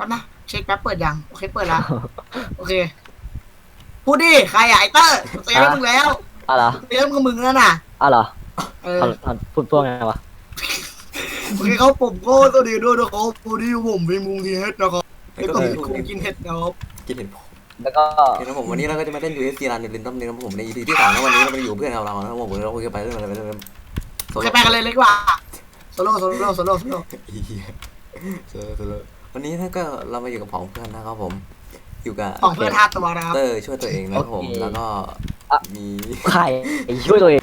ป๊บนะเช็คแป๊บเปิดยังโอเคเปิดแล้วโอเคพูดดิใครอะไอเตอร์เตือนมึงแล้วอ๋อเหรอเตือนมึงมึงแล้วน่ะอ๋อเหรอเออเอาเอาพูดพวกไงวะโอเคเขาผมก็ตัวดีด้วยนะครับพอดีผมเป็นมุงกินเห็ดนะครับไอ้ไอ้ก็ตัวไม่นี้ถูกคุกินเห็ดนะครับกินเห็นผมแล้วก็โอเคนะผมวันนี้เราก็จะมาเล่น UFC รันเดลินต้อมนะครับผมใน EP ที่สองนะวันนี้เราไปอยู่เพื่อนเราเรานะครับผมเราคุยกันไปเรื่องอะไรไปเรื่องโอเคไปกันเลยเลยดีกว่าโซโล่โซโล่โซโล่โซโล่เฮียเจอเจอ วันนี้ถ้าก็เรามาอยู่กับผองเพื่อนนะครับผม อยู่กับของเพื่อนท่าตัวนะครับ เตอร์ช่วยตัวเองนะครับผมแล้วก็มีใครไอ้ช่วยตัวเอง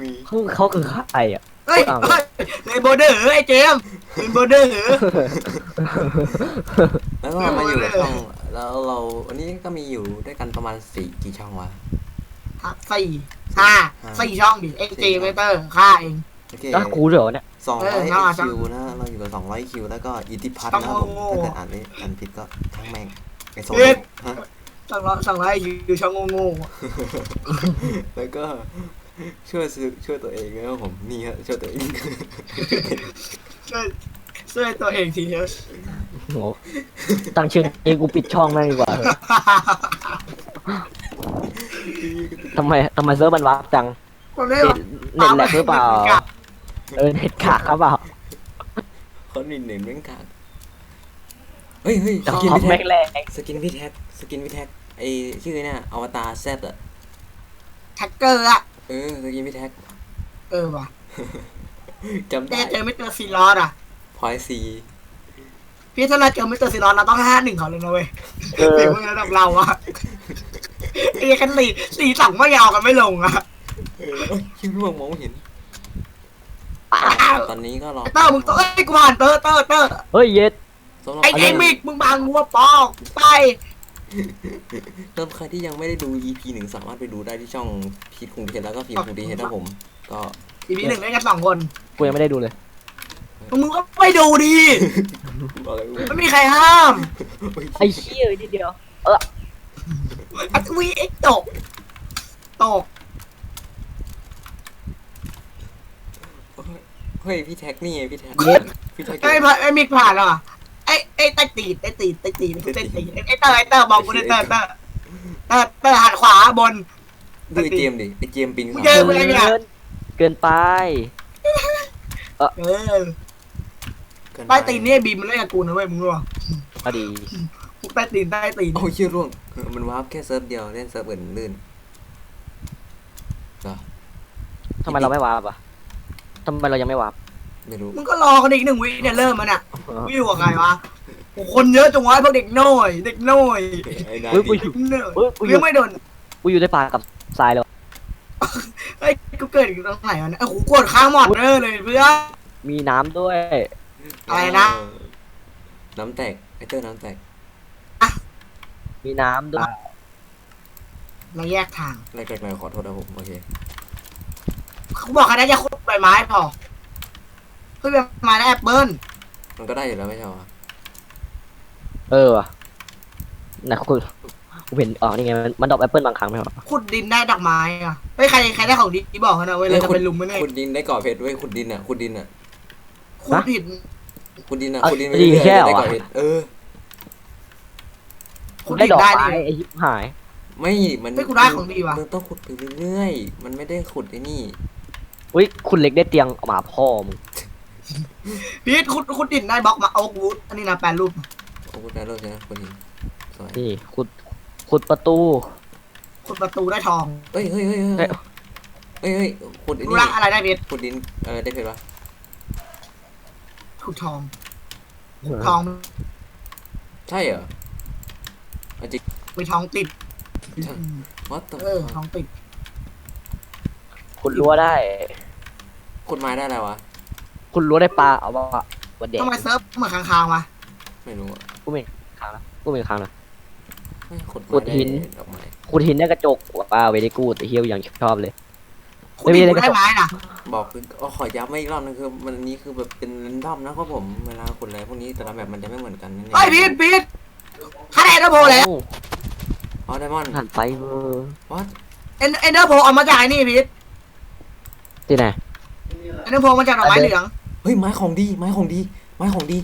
มีเขาเขาคือใครอะ เฮ้ยอ้าวเฮ้ยเลนโบเดอร์ไอ้เจมส์เลนโบเดอร์แล้วก็มาอยู่กับช่องแล้วเราวันนี้ก็มีอยู่ด้วยกันประมาณสี่กี่ช่องวะ สี่ห้าสี่ช่องดิเอ็กเจเวเตอร์ค่าเอง โอเคแล้วกูเหรอเนี่ย สองร้อยเออน่าจะ คิวนะ เราอยู่กับสองร้อยคิวแล้วก็อิทธิพัฒน์ต้องนะครับผมโง่ถ้าเกิดอ่านไม่อ่านผิดก็ช่างแม่งไอ้โซเอ็ดฮะสั่งร้อยสั่งร้อยอยู่ช่องโง่ๆอะแล้วก็ช่วยซื้อช่วยตัวเองนะครับผมนี่ฮะช่วยตัวเองช่วยช่วยตัวเองทีเถอะโหตั้งชื่อนี้กูปิดช่องแม่งดีกว่าทำไมทำไมเซิร์ฟมันวาร์ปจังผมได้เน็ว่าตเน็ตแหลกหรือเปล่าเออเน็ตขาดครับเปล่า คนนินเน้นแม่งขาดเฮ้ยเฮ้ยแต่สกินคอมพี่แม่แท็งกแรงสกินพี่แท็กสกินพี่แท็กไอชื่อเนี่ยอวตารแซดอะแท็กเกอร์อะเออสกินพี่แท็กเออว่ะจำเจได้เจอไม่เจอซีรอสอะพอยซีพี่ถ้าเราเจอไม่เจอซีรอสเราต้องห้าหนึ่งเขาเลยนะเว้ยเออฝีมือระดับเราอะไอ้กันสี่สี่สองไม่ยาวกันไม่ลงอะเออเอ้ยคิวร่วงมองไม่เห็นอ้าว ตอนนี้ก็รอเตอร์มึงตัวเอ้ยกูผ่านเตอร์เตอร์เตอร์เฮ้ยเย็ด สำหรับไอ้ไอ้มิกมึงบางงัวปอกไปสำหรับใครที่ยังไม่ได้ดู EP หนึ่งสามารถไปดูได้ที่ช่องพีทคุงเทนแล้วก็ฟิล์มคุงเทนนะผม ก็อีพีหนึ่งเล่นกันสองคนกูยังไม่ได้ดูเลย มึงก็ไปดูดิอะไรวะไม่มีใครห้ามไอ้เชี่ยนิดเดียว อัตวีเอ็กตกตก เฮ้ยพี่แท็กนี่ไงพี่แท็กเย็ดพี่แท็กไอ้ผ่านไอ้มิกผ่านแล้วอะไอ้ไอ้ใต้ตีนใต้ตีนใต้ตีนใต้ตีนไอ้เตอร์ไอ้เตอร์บอกกูเลยเตอร์เตอร์เตอร์เตอร์หันขวาบนดูไอเจมส์ดิไอเจมส์ปีนมึเขางเจอเกินเกินไปเออใต้ตีนเนี่ยบีมมันเล่นกับกูนะเว้ยมึงรู้ป่ะพอดีใต้ตีนใต้ตีนโอ้ยเชื่อร่วงเออมันวาร์ปแค่เซิร์ฟเดียวเล่นเซิร์ฟอื่นลื่นเหรอทำไมเราไม่วาร์ปอะ ทำไมเรายังไม่วาร์ปไม่รู้มึงก็รอกันอีกหนึ่งวิเนี่ยเริ่มมันอะวิวกับใครวะโอ้คนเยอะจังวะพวกเด็กน้อย เด็กน้อยไอ้นายเฮ้ยกูดิอยู่เนอะเฮ้ยกูอยัยู่งไม่โดนกูอยู่ในป่ากับทรายเลยเฮ้ยกูเกิดอยู่ตรงไหนวะเนี่ยโอ้โหกดค้างหมดเลยเลยเพื่อน มีน้ำด้วย อะไรนะ น้ำแตกไอเตอร์น้ำแตกมีน้ำด้วยเราแยกทางแรกๆเลยขอโทษนะผมโอเค เขาบอกกันนะจะขุดใบไม้พอเฮ้ยใบไม้ได้แอปเปิ้ลมันก็ได้อยู่แล้วไม่ใช่เหรอเออว่ะไหนะกูกูเห็นอ๋อนี่ไงมันมันดรอปแอปเปิลบางครั้งไหมเหรอขุดดินได้ดอกไม้อะเฮ้ยใครใครได้ของดีบอกกันนะเว้ยเราจะเป็นลุมไม่ได้ขุดดินได้ก่อเพชรเว้ยขุดดินอะขุดดินอะขุดผิดขุดดินอะเอาขุดดินไปดีเรื่อยแค่ๆเหรอได้ก่อเพชรเออขุดได้ผิดดอกได้ไม้ดิไอ้ยิบหาย ไม่มันเฮ้ยกูได้ของดีว่ะมันต้องขุดไปเรื่อยๆมันไม่ได้ขุดไอ้นี่ อุ้ยคุณเล็กได้เตียงหมาพ่อมึงพีทขุดขุดดินได้บล็อกมาเอาวูดอันนี้นะแปลรูปโอ้ขุดได้แล้วใช่ไหมขุดดินสวยนี่ขุดขุดประตูขุดประตูได้ทองเฮ้ยเฮ้ยเฮ้ยเฮ้ยเฮ้ยเฮ้ยขุดไอ้รู้นี่ละอะไรได้เพชรขุดดินเออได้เพชรปะขุดทองทองใช่เหรอเอาจริงมีทองติดวัดตัวเออทองติดขุดรั้วได้ ขุดไม้ได้อะไรวะขุดรั้วได้ปลาเอาว่าวันเด็กทำไมเซิร์ฟเหมือนค้างๆวะไม่รู้อะกูไม่ค้างนะกูไม่ค้างนะ เฮ้ยขุดไม้ขุดหิน ได้ดอกไม้ขุดหินได้กระจกว้าวเวดีกูดเฮียอย่างชอบเลยขุดดินไม่มีขุดอะไรได้ไม้น่ะบอกคืออ๋อขอย้ำไม่อีกรอบนึงคือมันอันนี้คือแบบเป็นเรนดอมนะครับผมเวลาขุดอะไรพวกนี้แต่ละแบบมันจะไม่เหมือนกันนั่นเองเฮ้ยพีทพีทคะแนนเดอร์โพแล้วอ๋อไดมอนด์หันไปเวอร์วัดเอ็นเอ็นเดอร์โพเอามาจากไอ้นี่พีทที่ไหนเอ็นเดอร์โพมาจากดอกไม้เหลือง เฮ้ยไม้ของดีไม้ของดี ไม้ของดี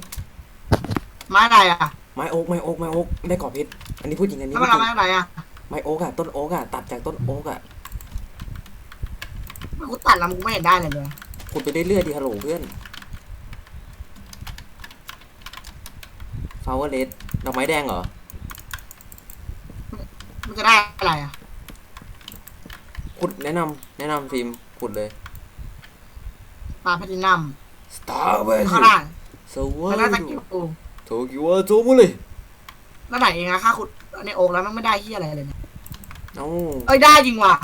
ไม้อะไรอะไม้โอ๊กไม้โอ๊กไม้โอ๊กได้กรอบเพชรอันนี้พูดจริงอันนี้แล้วพูมัดนจเอาริงมาจากไหนอะไม้โอ๊กอะต้นโอ๊กอะตัดจากต้นโอ๊กอะกูตัดแล้วกูไม่เห็นได้เลยเลยขุดไปเรื่อยๆดิฮัลโหลเพื่อนฟลาวเวอร์เลดดอกไม้แดงเหรอมันจะได้อะไรอะขุดแนะนำแนะนำฟิล์มขุดเลยปลาแพลตินัมสตาร์เวอร์ข้างล่างสวัแล้วสน่าจะดีกินกูโตกิวะโจมุเลยแล้วไหนเองอะค่าขุดอันนี้โอ๊กแล้วมันไม่ได้ที่อะไรเลยเนี่ยเอ้าเอ้ยได้จริงว่ะ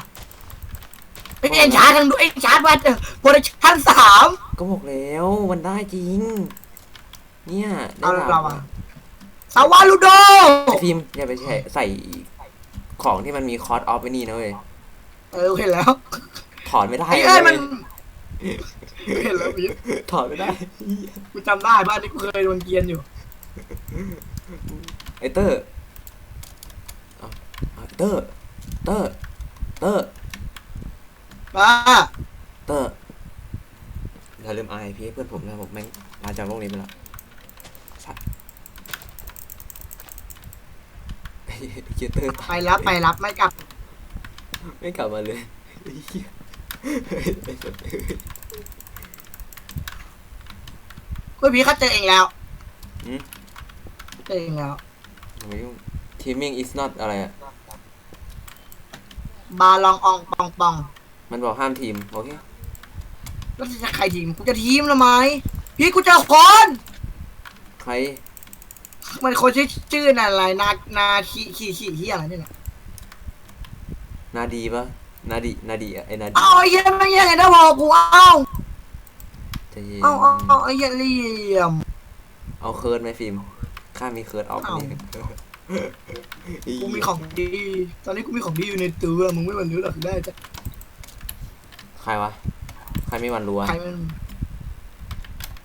ไอ้เอ็นชาร์จทั้งดูไอ้ชาร์จวัดโปรดักชั่นสามก็บอกแล้วมันได้จริง เนี่ยได้เอาดาบเราอะสาวาลูโด ไอฟิล์มอย่าไปใส่ใส่ของที่มันมีคอร์สออฟไปนี่นะเว้ยเออเห็นแล้ว ถอดไม่ได้ไอ้เอ้ยเลมันย เห็นแล้วพี่ถอดไม่ได้กูจำได้บ้านนี้กูเคยโดนเกรียนอยู่ไอเตอร์เอาเอาเตอร์ เตอร์ เตอร์บ้าเตอร์อย่าลืมไอพีเพื่อนผมนะผมแม่งมาจากโลกนี้ไปแล้วสัตว์ไอ้เหี้ยเตอร์ไปรับไปรับไม่กลับ ไม่กลับมาเลยไอ้เหี้ย ไอ้สัตว์กูพี่เขาเจอเองแล้วหืม เจอเองแล้วทำไมยุ่ง teaming is not อะไรอะบาลองอองปองปองมันบอกห้ามทีม โอเค แล้วจะใครทีมกูจะทีมทำไมพี่กูเจอคนใคร มันคนชื่อชื่ออะไรนานาขีขีขีที่อะไรนี่แหละนาดีปะ นาดีนาดีอะไอ้นาดีเอาไอ้เหี้ยไม่ยังไงนะพอกูเอาใจะเย็นเอาเอาเอาไอ้เหี้ยเหลี่ยม เอาเคิร์ดไหมฟิล์มข้ามีเคิร์ดออฟเอา นี่กูมีของดี ตอนนี้กูมีของดีอยู่ในตัวมึงไม่มันรู้หรอกได้จะใครวะใครไม่วันรู้อะใครมัน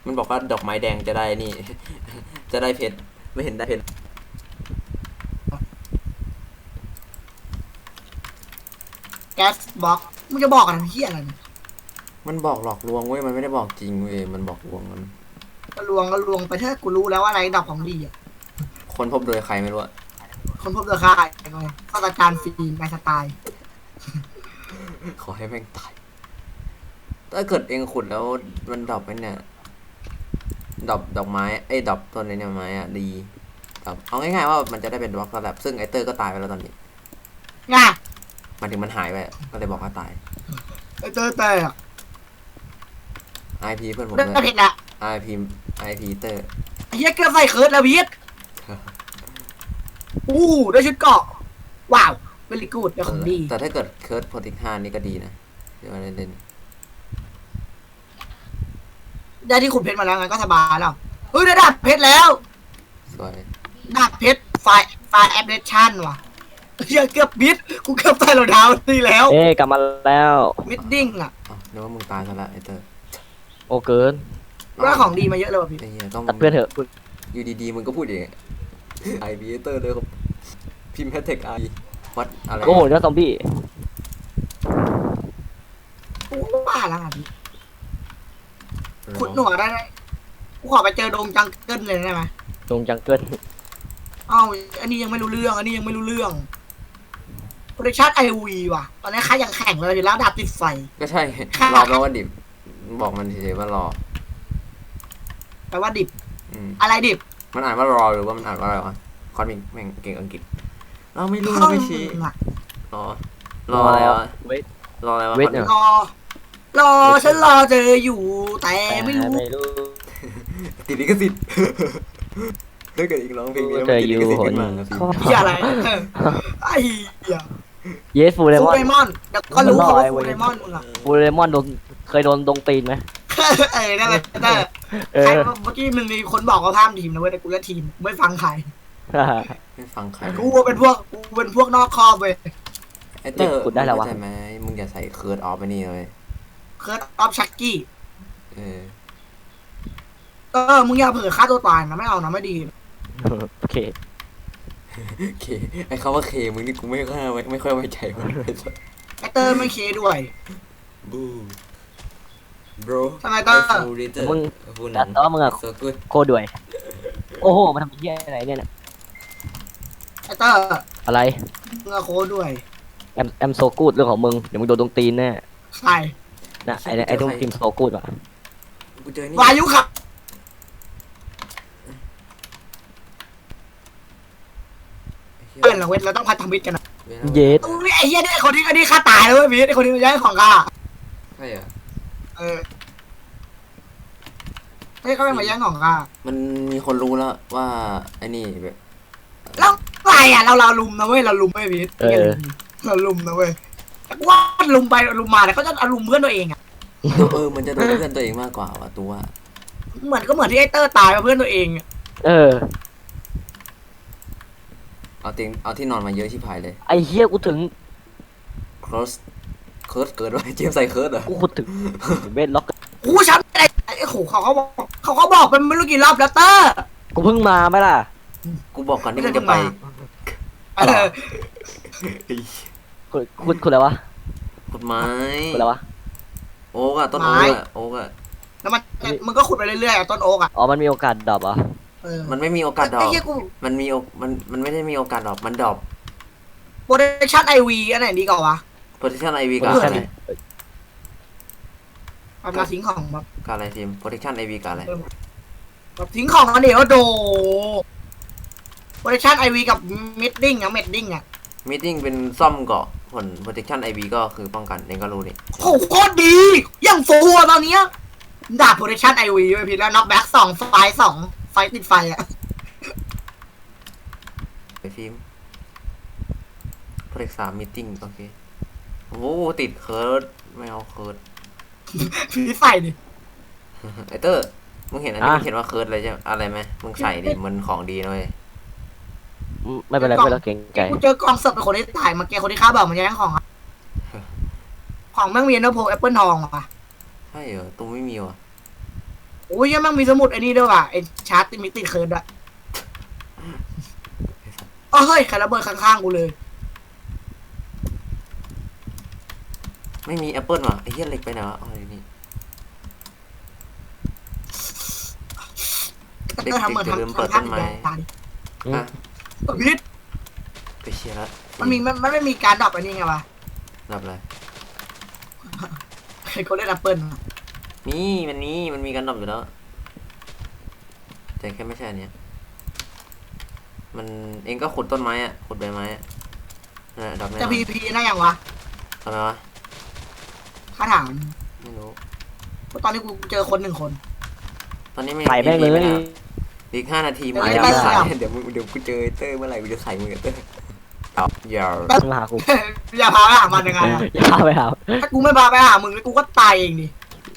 มันบอกว่าดอกไม้แดงจะได้นี่ จะได้เพชรไม่เห็นได้เพชร ก๊สบ็อกมึงจะบอกอะไรเหี้ยอะไรเนี่ยมันบอกหลอกลวงเว้ยมันไม่ได้บอกจริงเว้ยมันบอกลวงมัน ก็ลวงก็ลวงไปเถอะกูรู้แล้วว่าอะไรดับของดีอะคนพบโดยใครไม่รู้อะคนพบเจอค่ายไงศาสตราจารย์ฟิล์มนายสไตล์ขอให้แม่งตายถ้าเกิดเองขุดแล้วมันดรอปไปเนี่ยดรอปดอกไม้เอ้ยดรอปต้นนี้เนี่ยไม้อะดีดรอปเอาง่ายๆว่ามันจะได้เป็นบล็อกสลับซึ่งไอเตอร์ก็ตายไปแล้วตอนนี้ ง่ะ มันถึงมันหายไปอะก็เลยบอกว่าตายไอ้เจอแต่อะ IP เพื่อนผมได้ด้วยผิดละ IP IP เตอร์ไอ้เหี้ยเกือบใส่เคิร์ดแล้วพีทอู้ได้ชุดเกราะว้าวเวลิกูดได้ของดีแต่ถ้าเกิดเคิร์ดโปรติกห้านี่ก็ดีนะเดี๋ยวมาเล่นได้ที่ขุดเพชรมาแล้วงั้นก็สบายแล้วเฮ้ยได้ดาบเพชรแล้ว ๆสวยดาบเพชรไฟไฟแอปเดชั่นว่ะ เหี้ยเกือบมิดกูเกือบใส่รองเท้านี่แล้วเอ้ยกลับมาแล้ว มิดดิ้งอะอ๋อนึกว่ามึงตายซะละไอเตอร์โอ้เกินได้ของดีมาเยอะเลยว่ะพี่ไอ้เหี้ยก็ตัดเพื่อนเถอะคุณอยู่ดีๆมึงก็พูดอย่างเงี้ย IP เตอร์เลยครับพิมพ์แฮชแท็กไอวัดอะไรโอ้โหเจ้าซอมบี้กูว่าแล้วอะพี่ขุดหนวดได้ไหมกูขอไปเจอดงจังเกิลเลยได้ไหมตรงจังเกิลเอ้าอันนี้ยังไม่รู้เรื่อง อันนี้ยังไม่รู้เรื่อง โปรดักชั่นไอวีว่ะ ตอนนี้ค่ายังแข่งเลยแล้วดาบติดไฟ ก็ใช่ค่ะรอแปลว่าดิบ บอกมันเฉยๆว่ารอแปลว่าดิบ อืมอะไรดิบมันอ่านว่ารอหรือว่ามันอ่านว่าอะไรวะคอนมิงแม่งเก่งอังกฤษ เราไม่รู้เราไม่ชี้อะรอรออะไรวะเวท รออะไรวะเวทคอนมิงรอ รอฉันรอเจออยู่แต่ไม่รู้ไม่รู้ ติดลิขสิทธิ์ ถ้าเกิดอีกร้องเพลงนี้แล้วมันติดอยู่ลิขสิทธิ์หขึ้นนมาครับพี่ข้อเหี้ยอะไรเออไอ้เหี้ยเยสฟูเลฟูมอนเรมอนเดี๋ยวก็รู้เขาว่าฟูเว้ยเรมอนมึงอะฟูเลมอนโดนเคยโดนดงตีนไหมเออนั่นแหละนั่เมื่อกี้มึงมีคนบอกว่าห้ามทีมนะเว้ยแต่กูก็ทีมไม่ฟังใครไม่ฟังใครกูเป็นพวกกูเป็นพวกนอกคอบเว้ยไอเตอร์ขุดได้แล้ววะเข้าใจไหมมึงอย่าใส่เคิร์ดออฟไปนี่เลยเคิร์ดออฟชักกี้เออเออมึงอย่าเผื่อฆ่าตัวตายนะไม่เอานะไม่ดี โอเค เคไอคำว่าเคมึงนี่กูไม่ค่อยไว้ไม่ค่อยไว้ใจมันไอเตอร์ไม่เคด้วย บู bro ทำไมเตอร์ I feel little มึงฟูแต่นันแต่ว่ามึงอะ so good โคตรด้วย โอ้โหมาทำเหี้ยอะไรเนี่ยไอเตอร์อะไรเงือโค้ดด้วยแอมแอมโซกูดเรื่องของมึงเดี๋ยวมึงโดนตรงตีนแน่ใช่นะไอ้เนี่ยไอ้ตรงทีมโซกูดว่ะกูเจอนี่วายุครับ ไอ้ เพื่อนเหี้ยเราเว้ยเราต้องพันธมิตรกันนะเย็ดอุ้ยไอ้เหี้ยเนี่ยไอ้คนนี้ไอ้นี่ฆ่าตายเลยเว้ยพีทไอ้คนนี้มันย้ายของข้าใช่เหรอเออเฮ้ยเขาไม่มาแย่งของข้ามันมีคนรู้แล้วว่าไอ้นี่แบบแล้วอะไรอะเราเราลุมนะเว้ยเราลุมไม่พีทเออ เราลุมนะเว้ยแต่ว่าลุมไปลุมมาแต่เขาจะเอาลุมเพื่อนตัวเองอะเออมันจะโดนเพื่อนตัวเองมากกว่าว่ะตัวเหมือนก็เหมือนที่ไอ้เตอร์ตายมาเพื่อนตัวเองอะเออ เอาเตียงเอาที่นอนมาเยอะชิบหายเลย ไอ้เหี้ยกูถึงครอสเคิร์ดเกิดไว้เจมส์ใส่เคิร์ดเหรอกูขุดถึงถึงเบสล็อกโอ้ฉันไอ้ไอ้โหเขาเขาบอกเขาเขาบอกเป็นไม่รู้กี่รอบแล้วเตอร์กูเพิ่งมาไหมล่ะ กูบอกก่อนที่มึงจะไปเออขุดขุดขุดอะไรวะขุดไม้ขุดอะไรวะ โอ๊กอะต้นโอ๊กอะโอ๊กอะแล้วมันมันก็ขุดไปเรื่อยๆอะต้นโอ๊กอะอ๋อ มันมีโอกาสดรอปเหรอะ เออมันไม่มีโอกาสดรอไอ้ปเหี้ยกูมันมีโอมันมันไม่ได้มีโอกาสดรอปมันดรอปโปรดักชั่นไอวีอันไหนดีกว่าวะ protection IV กับเอออะไรเอามาทิ้งของแบบกับอะไรทีม protection IV กับอะไรแบบทิ้งของอันเดียวโดโปรดักชั่นไอวีกับมิดดิ้งอะเมดดิ้งอะ meeting เป็นซ่อมเกาะผล protection IV ก็คือป้องกันเองก็รู้นี่โหโคตรดีอย่างฟูอะตอนเนี้ยดาบโปรดักชั่นไอวีไปพี่แล้วน็อกแบ็กสองไฟสอง ไฟติดไฟอะไปฟิล์ม protect สาม meeting โอเค โอ้โหติดเคิร์ดไม่เอาเคิร์ดพี่ใส่ดิไอเตอร์มึงเห็นอันนี้มันเขียนว่าเคิร์ดอะไรใช่อะไรไหมมึงใส่ดิมันของดีนะเว้ยอืมไม่เป็นไรไม่ต้องเกรงใจกูเจอกองเสิร์ฟเป็นคนที่ถ่ายมาแกคนที่ค้าบอกมันแย่งของอะของแม่งมีนะโพแอปเปิลทองว่ะใช่เหรอตุ้มไม่มีว่ะ โอ้ยยังแม่งมีสมุดไอ้นี่ด้วยว่ะไอ้ชาร์ตติมิติเคิร์ดอะเออเฮ้ยใครระเบิดข้างๆกูเลย ไม่มีแอปเปิลว่ะไอ้เหี้ยเหล็กไปไหนวะอ๋ออยู่นี่ก็เตอร์ทำเหมือนเด็กๆอย่าลืมทำเปิดทำต้ท่านไม้ตาดิอืมอะพิษไปเชียร์ละมันมีมันมันไม่มีการดรอปอันนี้ไงวะรับอะไรใครก็เล่นแอปเปิลอะ นี่มันนี่มันมีกันดับอยู่แล้ว แต่แค่ไม่ใช่อันเนี้ยมันเองก็ขุดต้นไม้อะขุดใบไม้อะนั่นแหละดับแน่นจะอนพีพีนะยังวะทำไมวะข้าถามไม่รู้ เพราะตอนนี้กูเจอคนหนึ่งคน ตอนนี้ไม่ใส่แม่งเลย ไม่ได้อีกห้านาทีมึงไม่จะได้ไม่ใส่ไม่ได้เดี๋ยวมึงเดี๋ยวกูเจอไอ้เตอร์เมื่อไหร่กูจะใส่มึงกับเตอร์เอาอย่ามึงหากูอย่าพาไปหามันยังไงอะอย่าพาไปหาถ้ากูไม่พาไปหามึงกูก็ตายเองดิ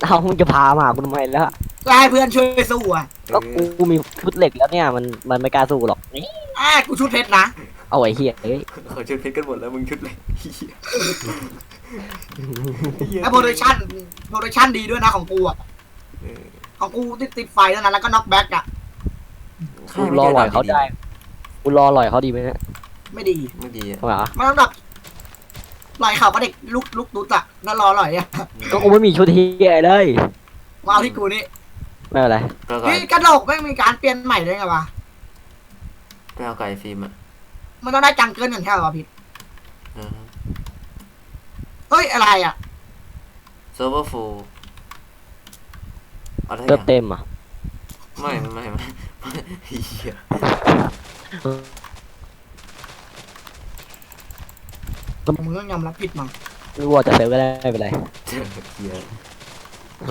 เอามึงจะพามาหากูทำไมแล้วแล้วให้เพื่อนช่วยสู้อะก็กูมีชุดเหล็กแล้วเนี่ยมันมันไม่กล้าสู้กูหรอกนี่แอบกูชุดเพชรนะเอาไอ้เหี้ยเอ้ยเขาชุดเพชรกันหมดแล้วมึงชุดเลยเหี้ยเหี้ยแล้วโปรดักชั่นโปรดักชั่นดีด้วยนะของกูอะเออของกูติดติดไฟเท่านั้นแล้วก็น็อกแบ็กอะกูรอหล่อยเขาได้กูรอหล่อยเขาดีไหมเนี่ยไม่ดี ไม่ดีอะ ทำไมอะมันต้องแบบ ลอยเข่าก็เด็กลุกลุกตุ๊ดอะแล้วรอหล่อยอะก็กูไม่มีชุดเหี้ยเลยมาเอาที่กูนี่ไม่เป็นไรก็ก็นี่กระโหลกไม่งมีการเปลี่ยนใหม่ได้ไงวะไปเอาไก่ฟิล์มอะมันต้องได้จังเกิลอย่างแค่เหรอพี่เออเฮ้ยอะไรอะเซิร์ฟเวอร์ฟูลอะไรเติมเต็มอะไม่ไม่ไม่ไม่เหี้ย มึงต้องยอมรับผิดมารู้ว่าจะเซฟก็ได้ไม่เป็นไรเหี้ย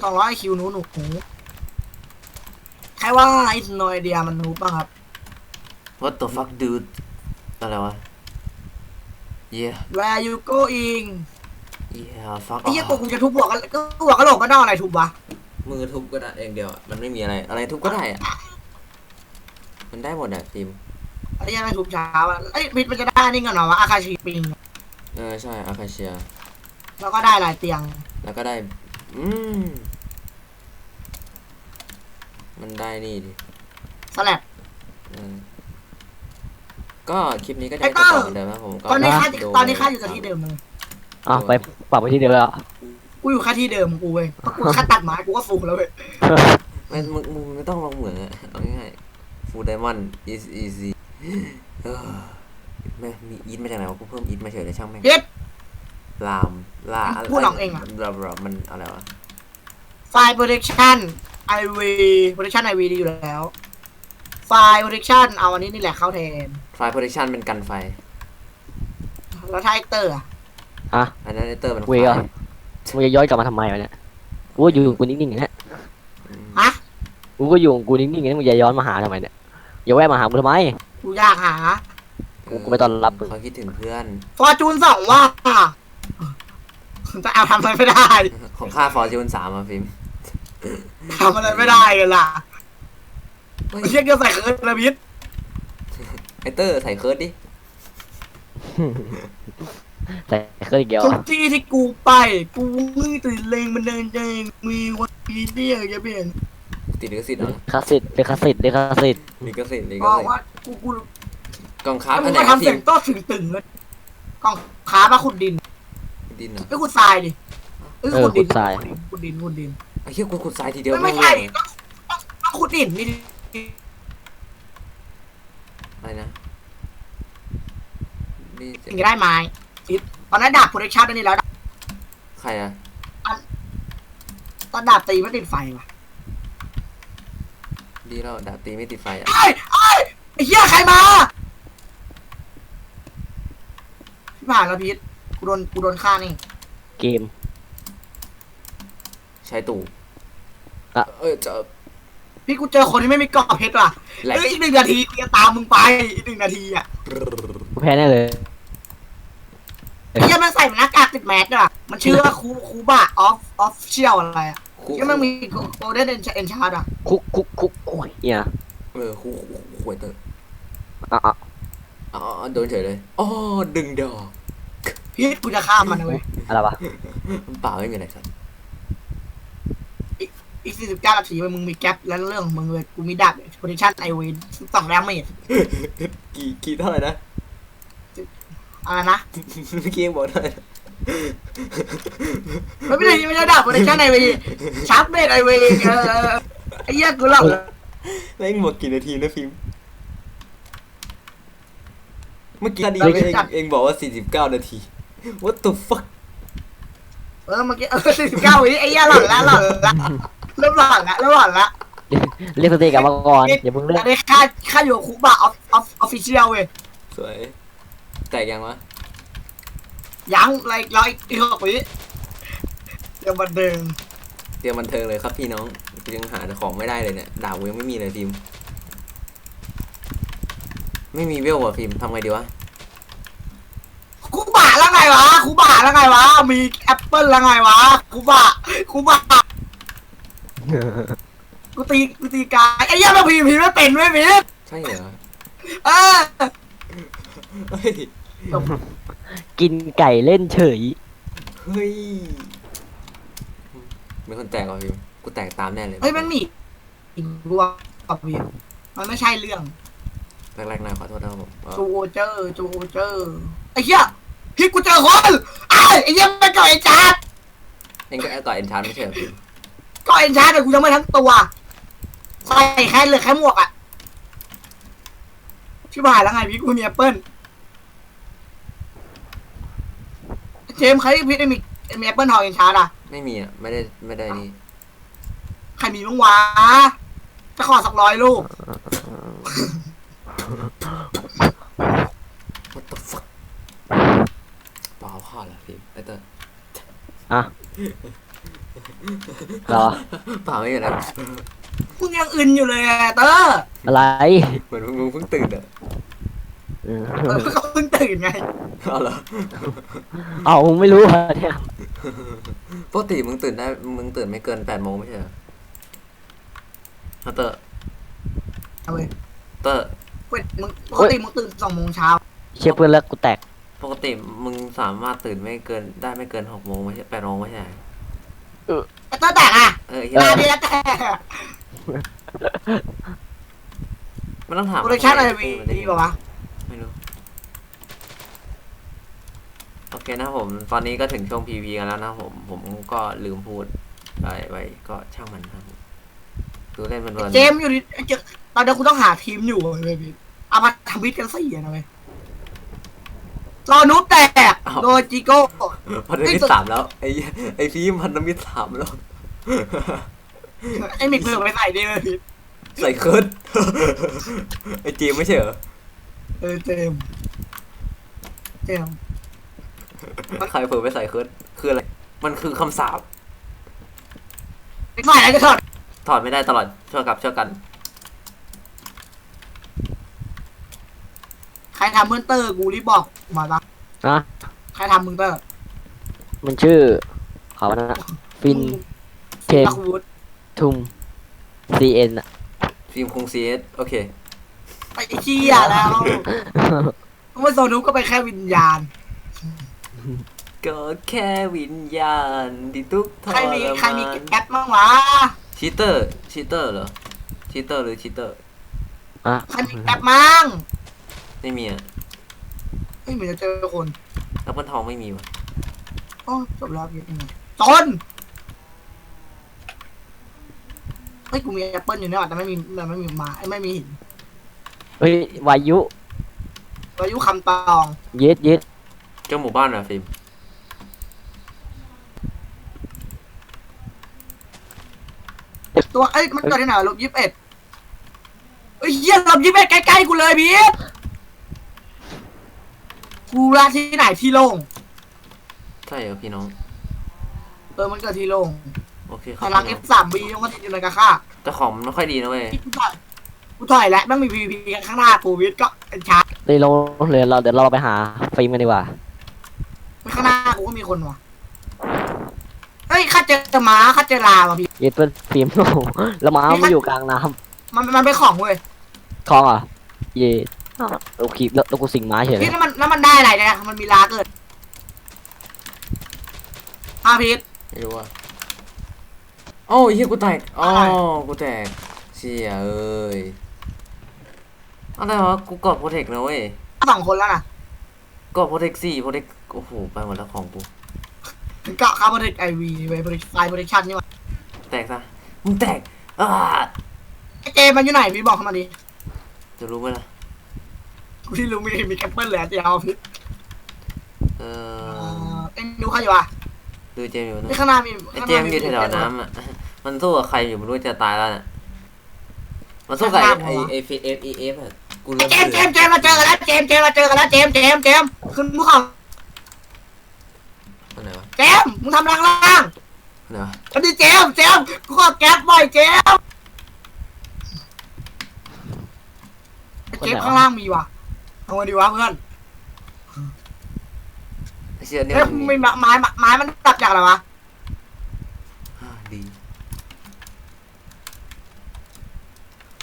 สองร้อยคิวหนูหนูหนูใครว่าไอ้สโนไอเดียมันหนูป่ะครับ What the fuck dude อะไรวะ Yeah Where you going Yeah fuck ไอ้เหี้ยกูกูจะทุบหัวกันก็หัวกระโหลกก็ต้องอะไรทุบวะมือทุบก็ได้เองเดียวอะมันไม่มีอะไร อะไรทุบก็ได้อะมันได้หมดอะฟิล์มไอ้เหี้ยังไม่ทุบเช้าอะไอ้ยพิษมันจะได้นี่กันเหรอวะอาคาชิปิง เออใช่อาคาเชีย แล้วก็ได้หลายเตียง แล้วก็ได้ อืม มันได้นี่ดิสแลบเออก็คลิปนี้ก็จะไอ้ให้เต้าต่อเหมือนเดิมครับผมก็ตอนนี้ค่าดูตอนนี้ค่าอยู่กับที่เดิมเลยอ้าวไปปรับไปที่เดิมแล้ว กูอยู่ค่าที่เดิมของกูเว้ยเพราะกูค่าตัดไม้กูก็ฟูแล้วเว้ยไม่มึงมึงไม่ต้องลองเหมือนอะเอาง่ายๆฟูดไดมอนด์ is easy เออ แม่งมีอีทมาจากไหนวะกูเพิ่มอีทมาเฉยเลยช่างแม่งพิษลามลาพูดหรอกเองอะบลาบลามันอะไรวะไฟล์ protection IV protection IV ดีอยู่แล้ว ไฟล์ protection เอาอันนี้นี่แหละเข้าแทน ไฟ protection เป็นกันไฟ แล้วถ้าไอเตอร์อะฮะ อันนั้นไอเตอร์มันเวยเหรอ มึงจะย้อนกลับมาทำไมวะเนี่ย กูก็อยู่ของกูนิ่งๆอย่างเนี้ยอืมฮะกูก็อยู่ของกูนิ่งๆอย่างนี้มึงจะย้อนมาหาทำไมเนี่ย อย่าแวะมาหากูทำไม กูอยากหา กูกูไม่ต้อนรับมึงเขาคิดถึงเพื่อน ฟอร์จูนสองว่าจะเอาทำอะไรไม่ได้ของค่าฟอร์จูนสามอะฟิล์มทำอะไรไม่ได้กันล่ะเฮ้ยไอ้เชี่ยเกี่ยวใส่เคิร์ดระพิษไอเตอร์ใส่เคิร์ดดิ แต่เคยเกี่ยวทุกที่ที่กูไป กูมึงตื่นเลงมันเดินเองมีวันพีเดียจะเปลี่ยนติดลิขสิทธิ์เหรอคาสิทธิ์เดคาสิทธิ์เดคาสิทธิ์ลิขสิทธิ์ลิขบอกสิทธิ์ว่ากูกู กองค้าแล้วอัมึนงไหนก็ครับทำฟิเสียล์งมโต้ถึงตึงเลยกองขามาขุดดินดินเหรอไม่ขุดทรายดิเออเออขุดดิขุดทราย ขุดดินขุดดินไอ้เหี้ยกูขุดทรายทีเดียวไม่ไม่งใช่เลยต้องต้องต้องขุดดินนี่อะไรนะนี่ถึงจะได้ไม้อิดตอนนั้นดาบโปรดักชั่นนี่แล้ว ใครอะตอนดาบตีไม่ติดไฟว่ะดีแล้วดาบตีไม่ติดไฟอะไอ้ไอ้ไอ้เหี้ยใครมาพี่ ผ่านแล้วพีทกูโดนกูโดนฆ่านี่ เกม ใช้ตู่อะ เออจะพี่กูเจอคนที่ไม่มีกรอบเพชรว่ะแหลกเอ้ยอีกหนึ่งนาทีกูจะตามมึงไปอีกหนึ่งนาทีอะกูแพ้แน่เลยไอ้เหี้ยมันใส่หน้ากากติดแมสด้วยอะมันชื่อว่าคูคูบะออฟออฟเชียลอะไรอะคู่ที่มันมีโกลเด้นเอนชาร์ดอะคุกคุกคุกโอ้ยเนี่ยเออคู่คู่คู่หวยเตอร์อะอะ อ๋อโดนเฉยเลยอ๋อดึงดอกพี่กูจะฆ่ามันนะเว้ยอะไรวะเปล่าไม่มีอะไรสัตว์อีกสี่สิบเก้านาทีมึงมีแก๊ปแล้วเรื่องของมึงเลยกูมีดาบโพซิชั่นไอเวนสองแรมเมจกี่กี่เท่าไหร่นะอะไรนะเมื่อกี้ยังบอกเท่าไหร่นะไม่ไม่ใช่ไม่ใช่ดาบโพซิชั่นไอเวนชาร์ปเมจไอเวนเออไอ้เหี้ยกูหลอกแล้วเองหมดกี่นาทีนะฟิล์ม เมื่อกี้ดีเองเองบอกว่า 49 นาที what the fuck เออเมื่อกี้เออสี่สิบเก้าวิไอ้เหี้ยหลอนละหลอนละเริ่มหลอนละเริ่มหลอนละเรียกสติกลับมาก่อนอย่าเพิ่งเลิแต่กได้ค่าค่าอยู่คุกบะออฟออฟออฟฟิเชียลเว้ยสวย แตกยังวะยังไรร้อยอีกหกวิเดี๋ยวบันเดิงเตรียมบันเทิงเลยครับพี่น้องกูยังหาของไม่ได้เลยเนี่ยดาบกูยังไม่มีเลยฟิล์ม ไม่มีเวลว่ะฟิล์มทำไงดีวะคุกบะแล้วไงวะคุกบะแล้วไงวะ มีแอปเปิลแล้วไงวะคุกบะคุกบะกูตีกูตีกายไอ้เหี้ยมาพีพีไม่เป็นไม่พีใช่เหรอเออเฮ้ยกินไก่เล่นเฉย เฮ้ยมีคนแตกว่ะฟิล์มกูแตกตามแน่เลยเฮ้ยมันหนีอีกรัวกับพีมันไม่ใช่เรื่อง แรกๆนายขอโทษนะครับผมเอ่อจูเจอร์จูเจอร์ไอ้เหี้ยพี่กูเจอคนไอ้ไอ้เหี้ยไม่ก่อไอ้ชาร์ดเองก็แอดต่อเอ็นชาร์ไม่ใช่เหรอฟิล์มก่อไอ้ชาร์ดแต่กูยังไม่ทั้งตัว ใส่แค่เหลือแค่หมวกอะชิบหายแล้วไงพี่กูมีแอปเปิลเจมส์ใครพี่ได้มีมีแอปเปิลทองเอ็นชาร์ดอะไม่มีอะไม่ได้ไม่ได้นี่ใครมีบ้างวะจะขอสักร้อยลูก what the fuck เปล่าข้าเหรอฟิล์มไอเตอร์เหรอ เปล่าไม่มีอะไรมึงยังอึนอยู่เลยอะเตอร์อะไรเหมือนมึงเพิ่งตื่นอะเออเออเขาเพิ่งตื่นไงเอาเหรอเอามึงไม่รู้เหรอเนี่ยปกติมึงตื่นได้มึงตื่นไม่เกินแปดโมงไม่ใช่เหรอเอาเตอร์เอาเว้ยเตอร์ เว้ยมึงปกติมึงตื่นสองโมงเช้าเชี่ยเพื่อนเลิกกูแตกปกติมึงสามารถตื่นไม่เกินได้ไม่เกินหกโมงไม่ใช่แปดโมงไม่ใช่เหรอไอ้เตอร์แตกอะเออเหี้ยตาดีแล้วแตกไม่ต้องถามโปรดักชั่นอะไรมีมันจะดีกว่าวะ ไม่รู้ โอเคนะครับผม ตอนนี้ก็ถึงช่วง PV กันแล้วนะครับผม ผมก็ลืมพูดไปไปก็ช่างมันครับผมดูเล่นมันเวิร์นเจมส์อยู่ดีเจอตอนนี้คุณต้องหาทีมอยู่เลยพี่เอามา ทำวิทย์กันสี่อะนะเว้ยรอนุ๊บแตกโดยจิโก้ พันธมิตรสามแล้ว ไอ้ไอ้ฟิล์มพันธมิตรสามแล้ว ไอ้มิกเพิ่งไปใส่ดิเลยพี่ใส่เคิร์ดไอ้เจมไม่ใช่เหรอเออเจมส์เจมส์ใครเผลอไปใส่เคิร์ดคืออะไร มันคือคำสาป ไม่ใส่แล้วจะถอดถอดไม่ได้ตลอดช่วยกับช่วยกัน ใครทำเพื่อนเตอร์กูรีบบอกมาบ้างนะใครทำมึงเตอร์มันชื่อเขาว่านะฟินเทนนักวูดทุมซีเอ็นอะฟิล์มคงซีเอสโอเคไปไอ้เชี่ยแล้วเมื่อโซนุก็ไปนแค่วิญญาณ ก็แค่วิญญาณที่ทุกข์ทใครรมีมใครมีานแก๊ปบ้างวะชีเตอร์ชีเตอร์เหรอชีเตอร์หรือชีเตอร์อะใครมีแก๊ปมั่ง ไม่มีอะไม่เหมือนจะเจอคนแอปเปิลทองไม่มีว่ะโอ้จบแล้วพี่จนเฮ้ยกูมีแอปเปิลอยู่เนี่ยแต่ไม่มีแต่ไม่มีไมาไม่มีหินเฮ้ยวายุอายุคำตองเย็ดเย็ดเจ้าหมู่บ้านอะฟิล์มตัวเอ้ยมันเกิดที่ไหนลบยี่สิบเอ็ดเอ้ยเหี้ยลบยี่สิบเอ็ดใกล้ๆกูเลยพี่ กูรักที่ไหนที่โล่งใช่เหรอพี่น้อง เออมันเกิดที่โล่งโอเคคพรับลังพี่ F น้องสามบีมันติดอยู่ในกระค่าแต่ของมันไม่ค่อยดีนะเว้ย กูถอยกูถอยแล้วมันมี PVP ข้างหน้ากูวิทย์ก็เป็นชาร์จเลยลงเลยเราเดี๋ยวเราไปหาฟิล์มกันดีกว่า ข้างหน้ากูก็มีคนว่ะเฮ้ยข้าเจอม้าข้าเจอลาว่ะพี่ เย็ดเพื่อนฟิล์มโอ้โหแล้วหมามันอยู่กลางน้มันมันเป็นของเว้ยำคลองอะเย็ดอ้าว เราขี่แล้วแล้วกูสิงม้าเฉยเลพี่ยแล้วมันแล้วมันได้อะไรเนี่ยมันมีลาเกิดอาพีท ไม่รู้อะโอ้ยเฮียกูแตกอ๋ออะไร กูแตกเชี่ยเอ้ยอะไรวะกูกดโปรเทคนะเว้ยสองคนแล้วนะกดโปรเทคสี่โปรเทคโอ้โหไปหมดแล้วของกู ถึงเกาะคาร์บอนไดไอวีเว้ยบริไฟบริชันนี่ว่ะแตกซะมึงแตกอ่าไอเจมันอยู่ไหนพี่บอกเข้ามาดิจะรู้ไหมล่ะ กูที่รู้มีมีแคปเปิลเหลือเดียวพี่เอเอออเอ็งดูใครอยู่อะดูเจมส์อยู่นะนี่ข้างหน้ามีไอเจมส์อยู่แถวๆน้ำอะมันสู้กับใครอยู่ไม่รู้จะตายแล้วน่ะมันสู้กับไอไอไอฟีเอฟเอฟอะกูไอเริ่มเจมเบื่ส์เจมส์เจมส์มาเจอกันแล้วเจมส์เจมส์มาเจอกันแล้วเจมส์เจมส์เจมส์ขึ้นภูเขาอันไหนวะเจมส์มึงทำล่างล่างอันไหนวะอันนี้เจมส์เจมส์กูขอแก๊ปบ่อยเจมส์ไอ้เจมส์ข้างล่างมีว่ะ เอามาดีวะเพื่อนไอเชี่ยเนี่ยเอ้ยมันมีไม่ไม้ไม้ไม้มันตัดจากอะไรวะอ่าดี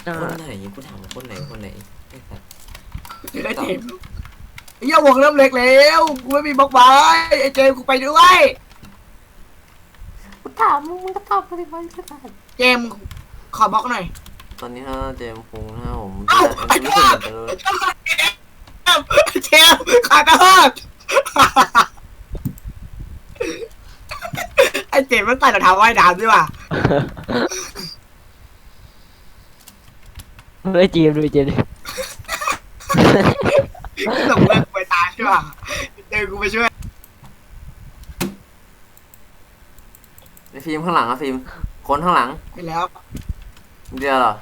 อ่าคนไหนกูถามว่าคนไหนคนไหนไอ้สัสไอ้เจมส์ไอ้เหี้ยวงเริ่มเล็กแล้วกูไม่มีบล็อกไม้ไอ้เจมส์กูไปด้วยกูถามมึงมึงก็ตอบไปดิไว้สัสเจมส์ขอบล็อกหน่อยตอนนี้ถ้าเจมส์คงถ้าผมเอ้าอันไอ้นี้เจไม่มเคยส์เหมือนกันเลย เจมส์ขาดกระเฮิกไอ้เจมส์มันใส่รองเท้าว่ายน้ำด้วยว่ะเฮ้ยจีมดูจีมดิส่งเลิกไปตายใช่ป่ะเจอกูไปช่วยไอฟิล์มข้างหลังอะฟิล์มคนข้างหลังไปแล้ว เดียวเหรอ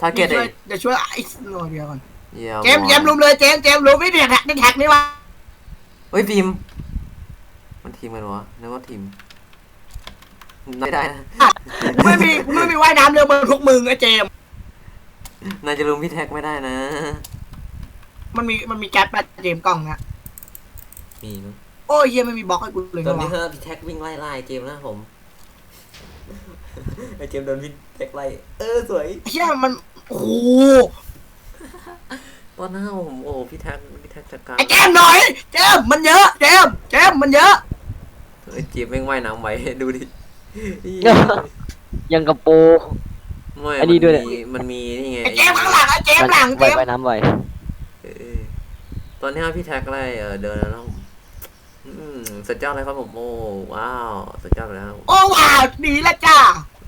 ถ้าเกตเดี๋ยวเอช่วยเดี๋ยวช่วยไอ้หน่อยเดียวก่อน เยี่ยเจมส์เจมส์ลุมเลยเจมส์เจมส์ลุมไม่เด็ดแท็กนี่แท็กนี่วะเฮ้ยฟิล์มมันทีมกันวะนึกว่าทีมไม่ได้นะกูไม่มีกูไม่มีว่ายน้ำเรือเหมือนพวกมึงไอ้เจมส์นายจะลุมพี่แท็กไม่ได้นะ มันมีมันมีแก๊สแบตเจมส์กล่องนะมีมั้งโอ้ยเฮียไม่มีบล็อกให้กูเลยตอนนะนี้วะฮะพี่แท็กวิ่งไล่ไล่เจมส์นะผมไอเจมส์โดนพี่แท็กไล่เออสวยเฮียมันโอ้โห ตอนหน้าผมโอ้พี่แท็กพี่แท็กจัดการไอ้เจมส์หน่อยเจมส์มันเยอะเจมส์เจมส์มันเยอะไอเจมส์แม่งว่ายน้ำไว้ดูดิยังกระโปรไม่อันนี้ด้วยมัมีมันมีนี่ไงไอ้เจมส์ข้างหลังไอ้เจมส์หลังเจไว้มส์ไว้น้ำไว้เออตอนนี้พี่แท็กไล่เออเดินแล้วผมอืมสุดยอดเลยครับผมโอ้ว้าวสุดยอดเลยครับผมโอ้ว้าวหนีละจ้า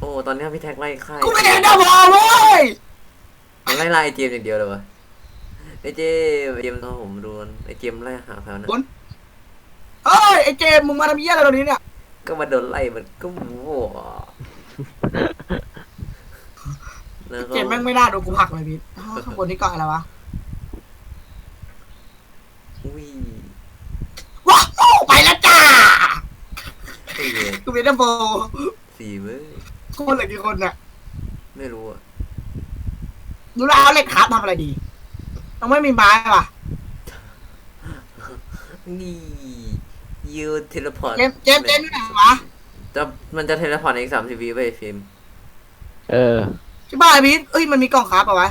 โอ้ตอนนี้พี่แท็กไล่ค่ายกูไม่เห็นนะพอเว้ยมันไล่ไล่ไอ้เจมส์อย่างเดียวเลยวะ ไอ้เจมส์ไอ้เจมส์ต้องผมโดนไอ้เจมส์ไล่หาเขานะเอ้ยไอ้เจมส์มึงมาทำเหี้ยอะไรตรงนี้เนี่ยก็มาโดนไล่มันก็โว้แล้วก็เจมส์แม่งไม่น่าโดนกูผลักเลยพี่อ้าวข้างบนนี่เกาะอะไรวะอุ้ยว้าวไปแล้วจ้าไอ้เวรกูเป็นดัมโบสี่เว้ยคนเหลือกี่คนเนี่ยไม่รู้อะดูแล้วเอาเหล็กครับทำอะไรดี ต้องไม่มีไม้ว่ะ นี่ยูเทเลพอร์ตเจมส์เจมส์เจมส์อยู่ไหนวะจะมันจะเทเลพอร์ตในอีกสามสิบวิไปฟิล์มเออใช่ป่ะพี่เอ้ยมันมีกล่องครับเอาไว้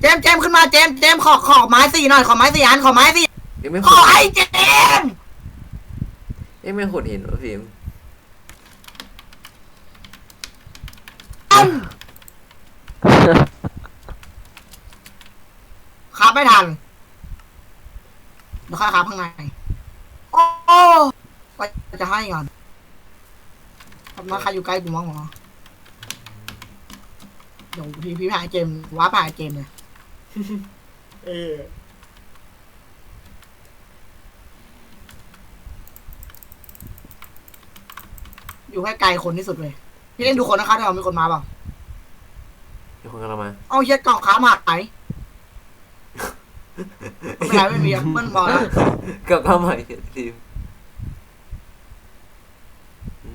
เจมส์เจมส์ขึ้นมาเจมส์เจมส์ขอขอไม้สี่หน่อยขอไม้สี่อันขอไม้สี่ยังไม่ขขุอดไอ้เจมส์ยังไม่ขุดเห็นวะฟิล์ม ครับไม่ทันเดี๋ยวค่อยครับข้างในโอ้ไปจะให้ก่อนทำมาใครอยู่ใกล้กูมั้งหรอเดี๋ยวพี่พี่พายเจมส์ว้าพายเจมส์เลยเอออยู่ใกล้ไกลคนที่สุดเลย พี่เล่นดูคนนะครับถ้าเรามีคนมาเปล่ามีคนกำลังมาเอาเฮียกล่องค้ามาไหน ไม่ได้ไม่มีอะมันบอกแล้วกลับเข้ามาอีกฟิล์ม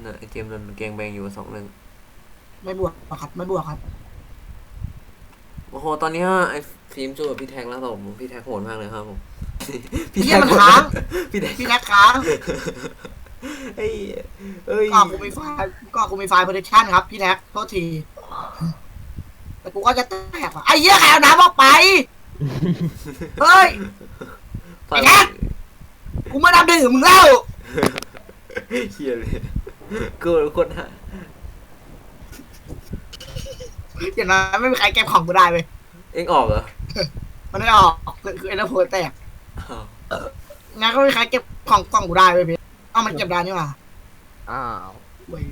น่ะไอเจมส์โดนเกงแบงอยู่สองหนึ่งไม่บวกหรอกครับไม่บวกครับ โอ้โห ตอนนี้ไอ้ฟิล์มจูกับพี่แท็กแล้วผมพี่แท็กโหดมากเลยครับผมเหี้ยมันค้างพี่แท็กพี่แท็กค้างเอ้ยเอ้ยก็กูมีไฟล์ก็กูมีไฟล์ protection ครับ พี่แท็กโทษที แต่กูก็จะแตกว่ะไอ้เหี้ยใครเอาน้ำออกไป เฮ้ย ไอ้แท็ก กูไม่นับดื่มมึงแล้วเฮียเลยกูคนหาอย่างนั้นไม่มีใครเก็บของกูได้เว้ยเอ็งออกเหรอมันไม่ออกคือคือไอ้น้ำโพแตกอ้าวงั้นก็ไม่มีใครเก็บของกล่องกูได้เว้ยพี่เอ้ามันเก็บได้นี่หว่าอ้าวเว้ย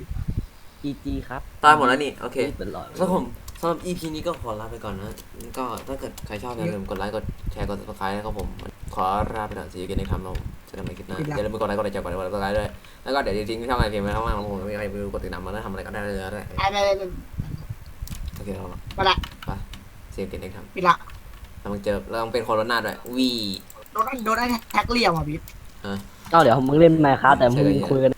GG ครับตายหมดแล้วนี่ โอเค เป็นร้อยแล้วผม สำหรับ EP นี้ก็ขอลาไปก่อนนะ ก็ถ้าเกิดใครชอบอย่าลืมกดไลค์ กดแชร์ กด subscribe นะครับผม ขอลาไปก่อน see you again next time เราเจอกันใหม่คลิปหน้าอย่าลืมกดไลค์ กดแชร์ กด subscribe ด้วย แล้วก็เดี๋ยวทิ้งช่องไอพีไว้ข้างล่างของผมไม่มีใครไปดูกดติดตามมาแล้วทำอะไรก็ได้เลยนะไปไปไปไปโอเคเราไปละไป see you again next time ปิดละเราต้องเจอเราต้องเป็นคนรถหน้าด้วยวีโดนโดนไอ้แท็กเลี่ยมอะพี่เอ้าเดี๋ยวมึงเล่นไมค์ครับแต่มึงคุยกัน